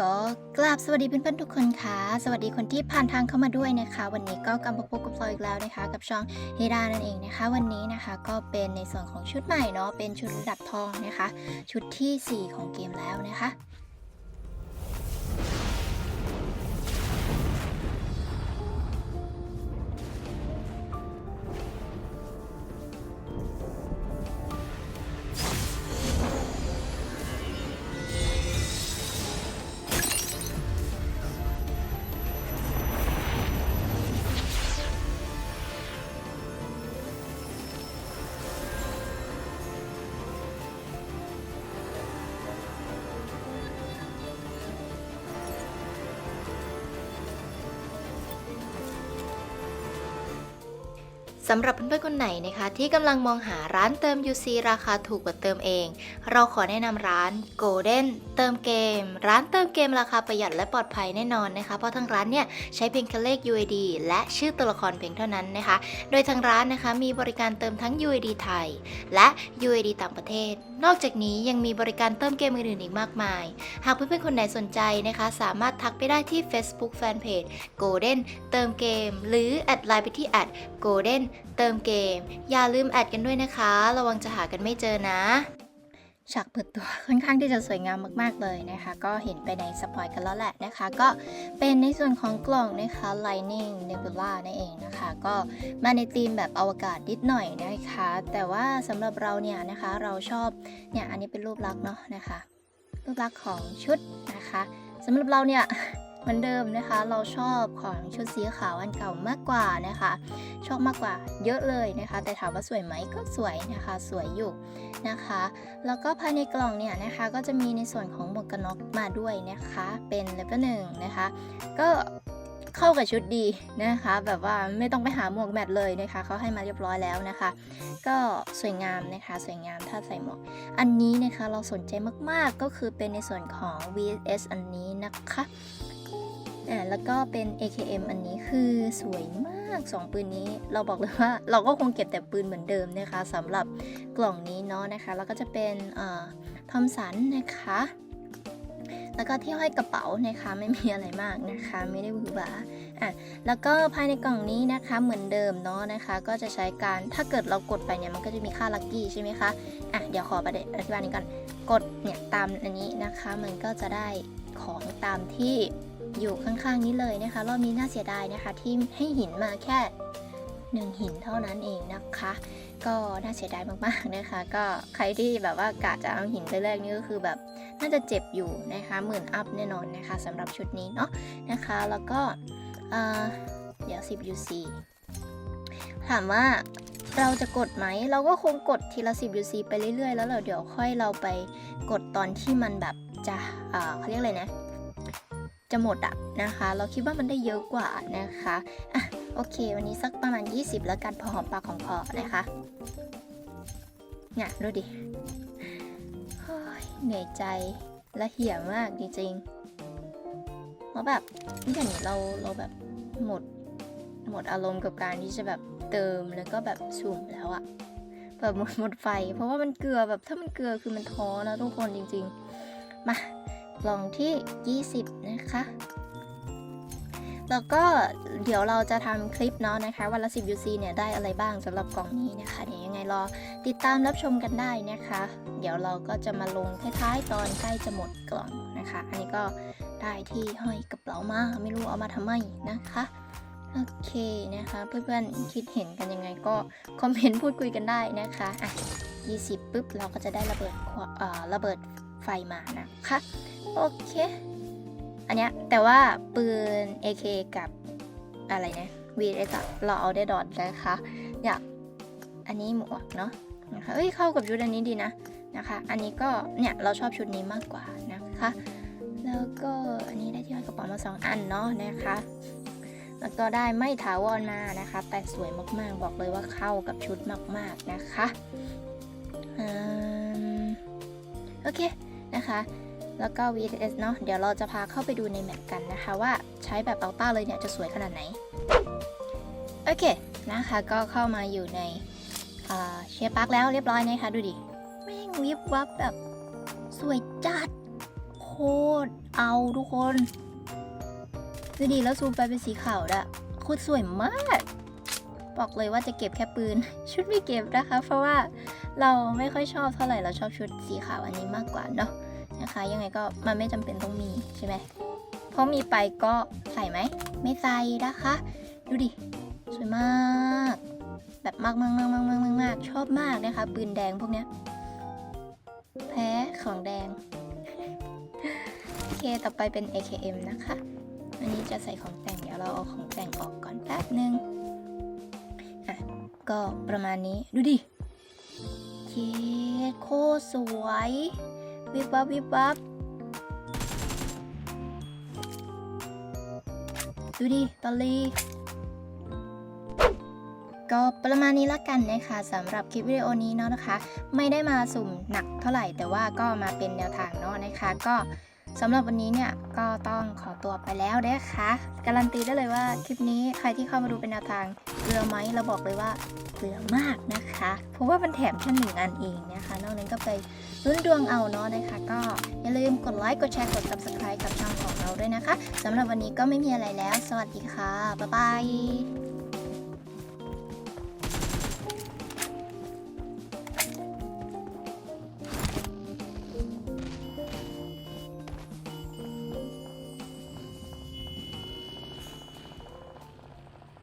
ก็กราบสวัสดีเพื่อนๆทุกคนค่ะ สวัสดีคนที่ผ่านทางเข้ามาด้วยนะคะ วันนี้ก็กลับมาพบกับพลอยอีกแล้วนะคะ กับช่องเฮดานั่นเองนะคะ วันนี้นะคะก็เป็นในส่วนของชุดใหม่เนาะเป็นชุดระดับทองนะคะ ชุดทีสี่4 ของเกมแล้วนะคะ สำหรับเพื่อนๆคนไหนนะคะ ที่กำลังมองหาร้านเติม UC ราคาถูกกว่าเติมเอง เราขอแนะนำร้าน Golden เติมเกม ร้านเติมเกมราคาประหยัดและปลอดภัยแน่นอนนะคะ เพราะทางร้านเนี่ยใช้เพียงแค่เลข UID และชื่อตัวละครเพียงเท่านั้นนะคะ โดยทางร้านนะคะมีบริการเติมทั้ง UID ไทย และ UID ต่างประเทศ นอกจากนี้ยังมีบริการเติมเกมอื่นๆอีกมากมาย หากเพื่อนๆคนไหนสนใจนะคะ สามารถทักไปได้ที่ Facebook Fanpage Golden เติมเกม หรือแอดไลน์ไปที่แอด Golden เติมเกม อย่าลืมแอดกันด้วยนะคะ ระวังจะหากันไม่เจอนะ ฉากเปิดตัวค่อนข้างที่จะสวยงามมากๆเลยนะคะ ก็เห็นไปในสปอยกันแล้วแหละนะคะ ก็เป็นในส่วนของกล่องนะคะ Lightning Nebula นั่นเองนะคะ ก็มาในธีมแบบอวกาศนิดหน่อยนะคะ แต่ว่าสำหรับเราเนี่ยนะคะเราชอบเนี่ยอันนี้เป็นรูปลักษณ์เนาะนะคะรูปลักษณ์ของชุดนะคะสำหรับเราเนี่ย เหมือนเดิมนะคะ เราชอบของชุดสีขาวอันเก่ามากกว่านะคะ ชอบมากกว่าเยอะเลยนะคะ แต่ถามว่าสวยไหมก็สวยนะคะ สวยอยู่นะคะ แล้วก็ภายในกล่องเนี่ยนะคะก็จะมีในส่วนของหมวกกันน็อกมาด้วยนะคะ เป็นเลเวลหนึ่งนะคะ ก็เข้ากับชุดดีนะคะ แบบว่าไม่ต้องไปหาหมวกแมทเลยนะคะเขาให้มาเรียบร้อยแล้วนะคะ ก็สวยงามนะคะสวยงามถ้าใส่หมวก อันนี้นะคะเราสนใจมากๆก็คือเป็นในส่วนของ VS อันนี้นะคะ อ่าแล้วก็เป็น AKM อันนี้คือสวยมาก 2 ปืนนี้ เราบอกเลยว่าเราก็คงเก็บแต่ปืนเหมือนเดิมนะคะสำหรับกล่องนี้เนาะนะคะ แล้วก็จะเป็นทอมสันนะคะ แล้วก็ที่ห้อยกระเป๋านะคะไม่มีอะไรมากนะคะ ไม่ได้หวือหวาอะแล้วก็ภายในกล่องนี้นะคะเหมือนเดิมเนาะนะคะ ก็จะใช้การถ้าเกิดเรากดไปเนี่ยมันก็จะมีค่าลัคกี้ใช่ไหมคะอะเดี๋ยวขอประเด็นอธิบายนี้ก่อนกดเนี่ยตามอันนี้นะคะ มันก็จะได้ของตามที่ อยู่ข้างๆนี้เลยนะคะ รอบนี้น่าเสียดายนะคะ ที่ให้หินมาแค่หนึ่งหินเท่านั้นเองนะคะ ก็น่าเสียดายมากๆนะคะ ก็ใครที่แบบว่ากะจะเอาหินไปแรกนี่ก็คือแบบน่าจะเจ็บอยู่นะคะหมื่นอัพแน่นอนนะคะสำหรับชุดนี้เนาะนะคะ แล้วก็เดี๋ยว 10 UC ถามว่าเราจะกดไหม เราก็คงกดทีละ 10 UC ไปเรื่อยๆ แล้วเราเดี๋ยวค่อยเราไปกดตอนที่มันแบบจะเขาเรียกอะไรนะ จะหมดอะนะคะ เราคิดว่ามันได้เยอะกว่านะคะอะโอเค วันนี้สักประมาณ 20 แล้วกันพอหอมปากของคอนะคะเนี่ยดูดิเหนื่อยใจและเหี่ยมากจริงๆเพราะแบบนี่อย่างนี้เราเราแบบหมดหมดอารมณ์กับการที่จะแบบเติมแล้วก็แบบสุ่มแล้วอะแบบหมดหมดไฟ เพราะว่ามันเกลือแบบถ้ามันเกลือคือมันท้อนะทุกคนจริง ๆ มา กล่องที่ 20 นะคะ แล้วก็เดี๋ยวเราจะทำคลิปเนาะนะคะวันละ 10 UC เนี่ยได้อะไรบ้างสำหรับกล่องนี้นะคะเดี๋ยวยังไงรอติดตามรับชมกันได้นะคะ เดี๋ยวเราก็จะมาลงท้ายๆตอนใกล้จะหมดกล่องนะคะ อันนี้ก็ได้ที่ห้อยกระเป๋ามาไม่รู้เอามาทำไมนะคะโอเคนะคะ เพื่อนๆคิดเห็นกันยังไงก็คอมเมนต์พูดคุยกันได้นะคะอะ20ปุ๊บเราก็จะได้ระเบิดเอ่อระเบิด มานะคะ โอเค อันเนี้ยแต่ว่าปืน AK กับอะไรนะ VS อะเราเอาได้ดอทนะคะ อยากอันนี้หมวกเนาะนะคะเอ้ยเข้ากับชุดอันนี้ดีนะนะคะ อันนี้ก็เนี่ยเราชอบชุดนี้มากกว่านะคะ แล้วก็อันนี้ได้ที่ห้อยกระเป๋ามาสองอันเนาะนะคะแล้วก็ได้ไม่ถาวรมานะคะ แต่สวยมากๆ บอกเลยว่าเข้ากับชุดมากๆนะคะอโอเค นะคะ แล้วก็ VSS เนาะเดี๋ยวเราจะพาเข้าไปดูในแมปกันนะคะ ว่าใช้แบบอัลต้าเลยเนี่ยจะสวยขนาดไหน โอเคนะคะก็เข้ามาอยู่ในเชียร์ปักแล้วเรียบร้อยนะคะ ดูดิ แม่งวิบวับแบบสวยจัด โคตรเอาทุกคน ดูดีแล้วซูมไปเป็นสีขาวดะโคตรสวยมาก บอกเลยว่าจะเก็บแค่ปืน ชุดไม่เก็บนะคะ เพราะว่าเราไม่ค่อยชอบเท่าไหร่เราชอบชุดสีขาวอันนี้มากกว่าเนาะนะคะ ยังไงก็มันไม่จำเป็นต้องมีใช่ไหมเพราะมีไปก็ใส่ไหม ไม่ใส่นะคะ ดูดิ สวยมาก แบบมากมากมากมากมากมากมากชอบมากนะคะ ปืนแดงพวกเนี้ยแพ้ของแดงโอเคต่อไปเป็น AKM นะคะ อันนี้จะใส่ของแต่งเดี๋ยวเราเอาของแต่งออกก่อนแป๊บนึงอะ ก็ประมาณนี้ดูดิเย้โคสวย วิบวับวิบวับดูดิตอลลี่ก็ประมาณนี้ละกันนะคะสำหรับคลิปวิดีโอนี้เนาะนะคะ ไม่ได้มาสุ่มหนักเท่าไหร่แต่ว่าก็มาเป็นแนวทางเนาะนะคะก็ สำหรับวันนี้เนี่ยก็ต้องขอตัวไปแล้วนะคะการันตีได้เลยว่าคลิปนี้ใครที่เข้ามาดูเป็นแนวทางเกลือไหมเราบอกเลยว่าเกลือมากนะคะ เพราะว่ามันแถมแค่หนึ่งอันเองนะคะนอกนั้นก็ไปลุ้นดวงเอาเนาะนะคะ ก็อย่าลืมกดไลค์กดแชร์กด subscribe กับช่องของเราด้วยนะคะสำหรับวันนี้ก็ไม่มีอะไรแล้ว สวัสดีค่ะบ๊ายบาย